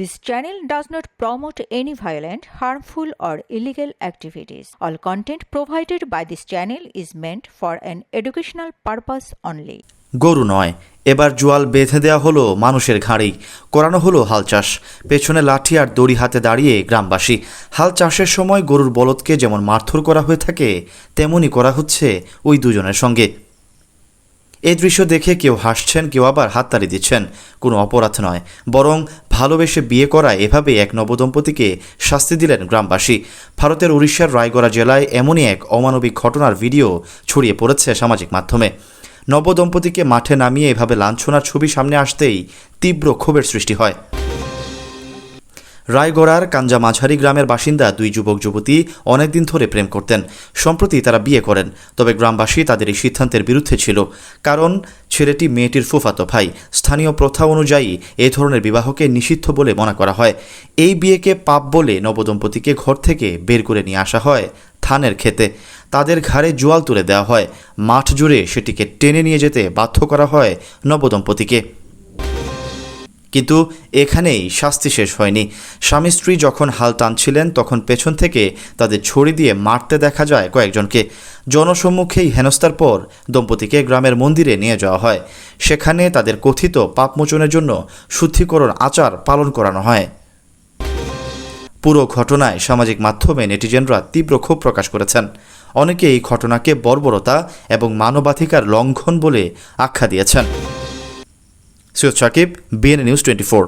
This channel does not promote any violent, harmful, or illegal activities. All content provided by this channel is meant for an educational purpose only. গরু নয়। এবার জোয়াল বেঁধে দেওয়া হলো মানুষের ঘাড়েই করানো হলো হাল চাষ। পেছনে লাঠি আর দড়ি হাতে দাঁড়িয়ে গ্রামবাসী। হাল চাষের সময় গরুর বলদকে যেমন মারধর করা হয়ে থাকে তেমনই করা হচ্ছে ওই দুজনের সঙ্গে। এই দৃশ্য দেখে কেউ হাসছেন কেউ আবার হাততালি দিচ্ছেন। কোনো অপরাধ নয়। বরং ভালোবেসে বিয়ে করায় এভাবে এক নবদম্পতিকে শাস্তি দিলেন গ্রামবাসী। ভারতের উড়িষ্যার রায়গড়া জেলায় এমনই এক অমানবিক ঘটনার ভিডিও ছড়িয়ে পড়েছে সামাজিক মাধ্যমে। নবদম্পতিকে মাঠে নামিয়ে এভাবে লাঞ্ছনার ছবি সামনে আসতেই তীব্র ক্ষোভের সৃষ্টি হয়। রায়গড়ার কাঞ্জা মাঝারি গ্রামের বাসিন্দা দুই যুবক যুবতী অনেকদিন ধরে প্রেম করতেন। সম্প্রতি তারা বিয়ে করেন, তবে গ্রামবাসী তাদের এই সিদ্ধান্তের বিরুদ্ধে ছিল। কারণ, ছেলেটি মেয়েটির ফুফাতো ভাই। স্থানীয় প্রথা অনুযায়ী এ ধরনের বিবাহকে নিষিদ্ধ বলে মনে করা হয়। এই বিয়েকে পাপ বলে নবদম্পতিকে ঘর থেকে বের করে নিয়ে আসা হয় ধানের খেতে তাদের ঘাড়ে জোয়াল তুলে দেওয়া হয়। মাঠ জুড়ে সেটিকে টেনে নিয়ে যেতে বাধ্য করা হয় নবদম্পতিকে। কিন্তু এখানেই শাস্তি শেষ হয়নি। স্বামী স্ত্রী যখন হাল টানছিলেন, তখন পেছন থেকে তাদের ছড়ি দিয়ে মারতে দেখা যায় কয়েকজনকে। জনসম্মুখেই হেনস্থার পর দম্পতিকে গ্রামের মন্দিরে নিয়ে যাওয়া হয়। সেখানে তাদের কথিত পাপমোচনের জন্য শুদ্ধিকরণ আচার পালন করানো হয়। পুরো ঘটনায় সামাজিক মাধ্যমে নেটিজেনরা তীব্র ক্ষোভ প্রকাশ করেছেন। অনেকে এই ঘটনাকে বর্বরতা এবং মানবাধিকার লঙ্ঘন বলে আখ্যা দিয়েছেন। Syed Sakib BN news twenty four